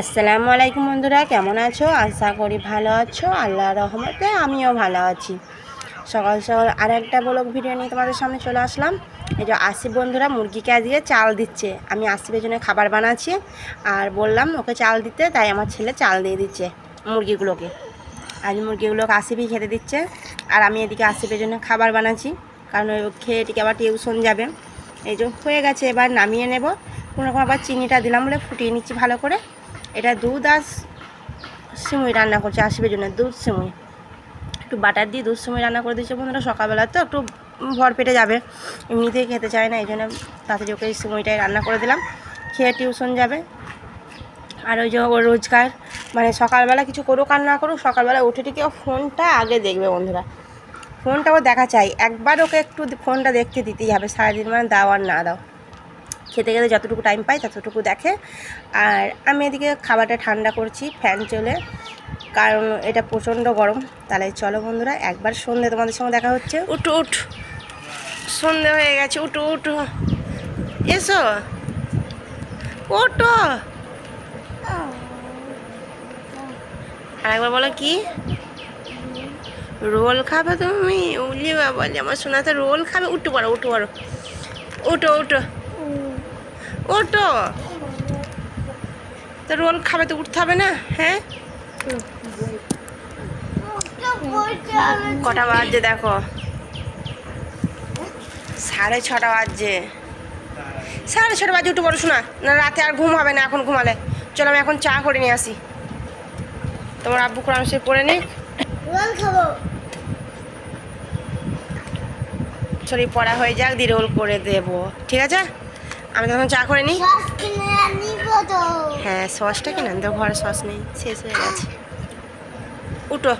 আসসালামু আলাইকুম বন্ধুরা, কেমন আছো? আশা করি ভালো আছো। আল্লাহ রহমতে আমিও ভালো আছি। সকাল সকাল আর একটা ব্লগ ভিডিও নিয়ে তোমাদের সামনে চলে আসলাম। এই যে আসিফ বন্ধুরা মুরগিকে আজকে চাল দিচ্ছে। আমি আসিফের জন্য খাবার বানাচ্ছি। আর বললাম ওকে চাল দিতে, তাই আমার ছেলে চাল দিয়ে দিচ্ছে মুরগিগুলোকে। আজ মুরগিগুলোকে আসিফই খেতে দিচ্ছে। আর আমি এদিকে আসিফের জন্য খাবার বানাচ্ছি। কারণ ওই খেয়ে এদিকে আবার টিউশন যাবে। এই যে হয়ে গেছে, এবার নামিয়ে নেব। কোনো রকম আবার চিনিটা দিলাম বলে ফুটিয়ে নিচ্ছি ভালো করে। এটা দুধ আর সিমুই রান্না করছে আসিফের জন্য দুধ সিমুই। একটু বাটার দিয়ে দুধ সিমুই রান্না করে দিচ্ছে বন্ধুরা, সকালবেলা তো একটু ভর পেটে যাবে, এমনিতেই খেতে চায় না, এই জন্য তাড়াতাড়ি ওকে সিমুইটাই রান্না করে দিলাম, খেয়ে টিউশন যাবে। আর ওই যে ও রোজগার মানে সকালবেলা কিছু করুক আর না করুক, সকালবেলা উঠে টিকে ফোনটা আগে দেখবে বন্ধুরা। ফোনটা ও দেখা চাই, একবার ওকে একটু ফোনটা দেখতে দিতেই হবে, সারাদিন মানে দাও আর না দাও। খেতে খেতে যতটুকু টাইম পাই ততটুকু দেখে। আর আমি এদিকে খাবারটা ঠান্ডা করছি ফ্যান চলে। কারণ এটা প্রচণ্ড গরম। তাহলে চলো বন্ধুরা, একবার সন্ধে তোমাদের সঙ্গে দেখা হচ্ছে। উঠু, উঠ। সন্ধে হয়ে গেছে, উঠু উঠু। এসো। ওটো আর একবার বলো কি? রোল খাবে তুমি? উলি বাবা আমার শোনাতে রোল খাবে। উঠতে পারো উঠতে পারো উঠো উঠো। ওটো। তো রোল খাবে তো, উঠতে হবে না? হ্যাঁ? কটা বাজছে দেখো? সাড়ে ছটা বাজছে। সাড়ে ছটা বাজে, উঠে পড়ো, শোনা। না, রাতে আর ঘুম হবে না এখন ঘুমালে। চলো, আমি এখন চা করে নিয়ে আসি। তোমার আব্বু কোরআন শরীফ পড়ে নিক। শরীফ পড়া হয়ে যাক, দিয়ে রোল করে দেবো। ঠিক আছে? আমি তখন চা করে নিই। হ্যাঁ সসটা কিনে তো ঘরে সস নেই শেষ হয়ে গেছে। উঠো।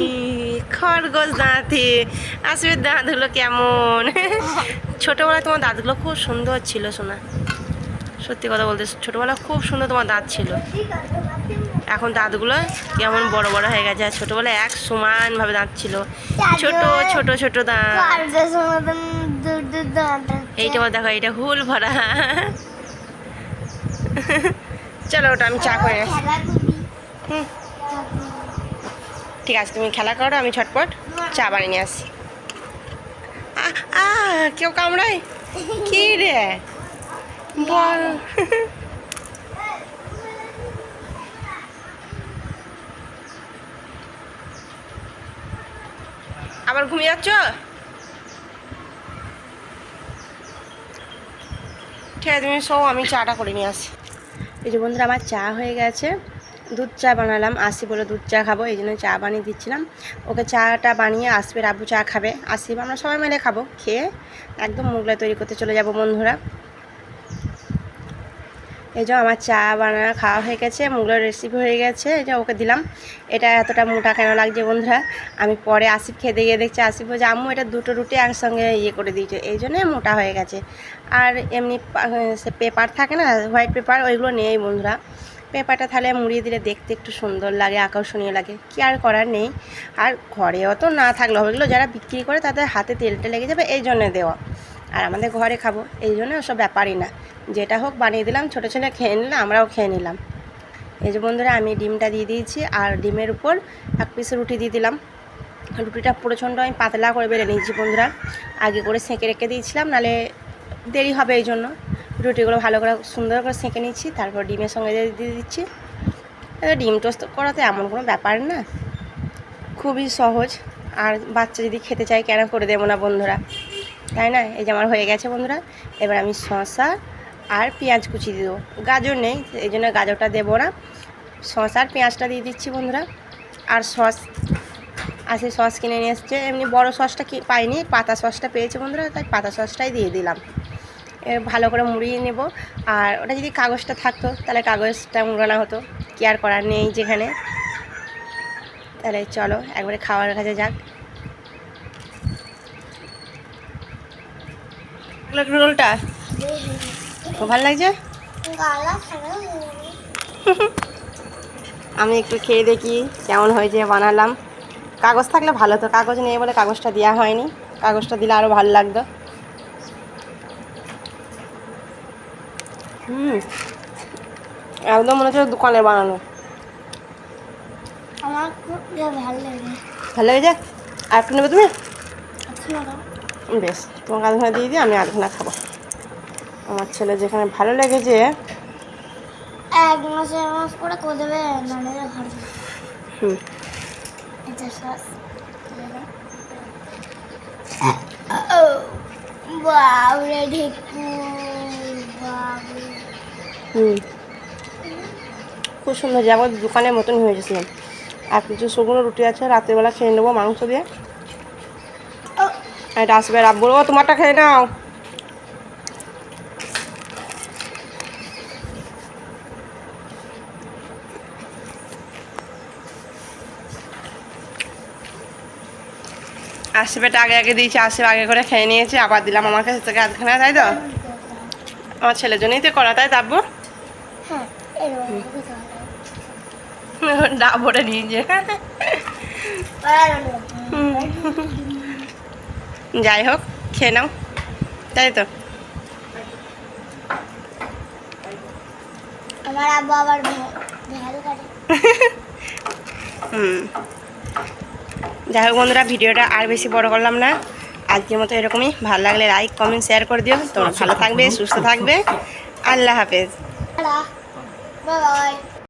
ই, খরগোশ দাঁতে আসবে দাঁতগুলো কেমন? ছোটোবেলায় তোমার দাঁতগুলো খুব সুন্দর ছিল শোনা সত্যি কথা বলতে ছোটোবেলা খুব সুন্দর তোমার দাঁত ছিল। এখন দাঁতগুলো কেমন বড় বড় হয়ে গেছে আর ছোটোবেলায় এক সমানভাবে দাঁত ছিল। ছোট ছোট ছোট দাঁত। এইটা আবার দেখো এটা হুল ভরা। চলো ওটা আমি চা করে ঠিক আছে তুমি খেলা করো আমি ছটপট চা বানিয়ে নিয়ে আসি। আহ, আহ, কেউ কামড়ায়? কি রে? বল। আবার ঘুমিয়ে যাচ্ছ? আছে তুমি সব আমি চাটা করে নিয়ে আসি। এই যে বন্ধুরা, আমার চা হয়ে গেছে। দুধ চা বানালাম। আসি বলে দুধ চা খাব, এই জন্য চা বানিয়ে দিচ্ছিলাম। ওকে চাটা বানিয়ে আসবে রাবু চা খাবে। আসিব আমরা সবাই মিলে খাব। খেয়ে একদম মুগলা তৈরি করতে চলে যাব বন্ধুরা। এই যে আমার চা বানানো, খাওয়া হয়ে গেছে মুগলার রেসিপি হয়ে গেছে, এই যে ওকে দিলাম। এটা এতটা মোটা কেন লাগছে বন্ধুরা? আমি পরে আসিফ খেতে গিয়ে দেখছি। আসিফ বলছে, আম্মু, এটা দুটো রুটি একসঙ্গে ইয়ে করে দিয়েছে, এই জন্যে মোটা হয়ে গেছে। আর এমনি সে পেপার থাকে না হোয়াইট পেপার ওইগুলো নেই বন্ধুরা। পেপারটা তাহলে মুড়িয়ে দিলে দেখতে একটু সুন্দর লাগে, আকর্ষণীয় লাগে। কি আর করার নেই? আর ঘরেও তো না থাকলে হবে। এগুলো যারা বিক্রি করে তাদের হাতে তেলটা লেগে যাবে, এই জন্য দেওয়া। আর আমাদের ঘরে খাব, এই জন্য ওসব ব্যাপারই না। যেটা হোক বানিয়ে দিলাম, ছোটো ছেলে খেয়ে নিলাম, আমরাও খেয়ে নিলাম। এই যে বন্ধুরা, আমি ডিমটা দিয়ে দিয়েছি আর ডিমের উপর এক পিস রুটি দিয়ে দিলাম। রুটিটা প্রচণ্ড আমি পাতলা করে বেড়ে নিয়েছি বন্ধুরা। আগে করে সেঁকে রেখে দিয়েছিলাম, নালে দেরি হবে এই জন্য। রুটিগুলো ভালো করে সুন্দর করে সেঁকে নিচ্ছি তারপর ডিমের সঙ্গে দিয়ে দিচ্ছি। ডিম টোস্ট করাতে এমন কোনো ব্যাপার না। খুবই সহজ। আর বাচ্চা যদি খেতে চায় কেন করে দেবো না বন্ধুরা? তাই না? এই যে আমার হয়ে গেছে বন্ধুরা। এবার আমি শসা আর পেঁয়াজ কুচি দিয়ে দেবো। গাজর নেই এই জন্য গাজরটা দেবো না। শসা আর পেঁয়াজটা দিয়ে দিচ্ছি বন্ধুরা। আর সস আছে সস কিনে নিয়ে এসছে। এমনি বড় সসটা কি পাইনি পাতা সসটা পেয়েছে বন্ধুরা তাই পাতা সসটাই দিয়ে দিলাম। এ ভালো করে মুড়িয়ে নেব। আর ওটা যদি কাগজটা থাকতো তাহলে কাগজটা মুড়ানো হতো। কি আর করার নেই যেখানে। তাহলে চলো একবারে খাওয়ার কাছে যাক। রোলটা ভালো লাগছে? আমি একটু খেয়ে দেখি কেমন হয়েছে বানালাম। কাগজ থাকলে ভালো তো কাগজ নেই বলে কাগজটা দেওয়া হয়নি। কাগজটা দিলে আরও ভালো লাগতো। হুম একদম মনে হচ্ছে দোকানে বানানো। আমার ভালো লাগে। ভালো হয়ে আর একটু নেবে তুমি? বেশ তোমাকে আধ ঘণ্টা দিয়ে দিই আমি আধ ঘণ্টা খাব। আমার ছেলে যেখানে ভালো লেগেছে এক মাসে এক মাস করে করে দেবে হুম। এটা সস। বাবরে ঢেকু বাবরে। হুম। খুব সুন্দর যাব দোকানের মতন হয়ে গেছে। আর কিছু শুকনো রুটি আছে রাত্রেবেলা খেয়ে নেব মাংস দিয়ে। আর এটা আসবে রাত বলব তোমারটা খেয়ে নাও। আসবেটা আগে আগে দিয়েছি আসবে আগে করে খেয়ে নিয়েছি আবার দিলাম আমার কাছে থেকে আধখানা তাই তো? আমার ছেলের জন্যই তো করা তাই তাব্বু? ডাবরে নিয়েছে যাই হোক খেয়ে নাও তাই তো? আমার আব্বু আবার ভে- ভেল করে। হুম। যাই হোক বন্ধুরা, ভিডিওটা আর বেশি বড় করলাম না। আজকের মতো এরকমই। ভালো লাগলে লাইক কমেন্ট শেয়ার করে দিও। তোমরা ভালো থাকবে, সুস্থ থাকবে। আল্লাহ হাফেজ। বাই।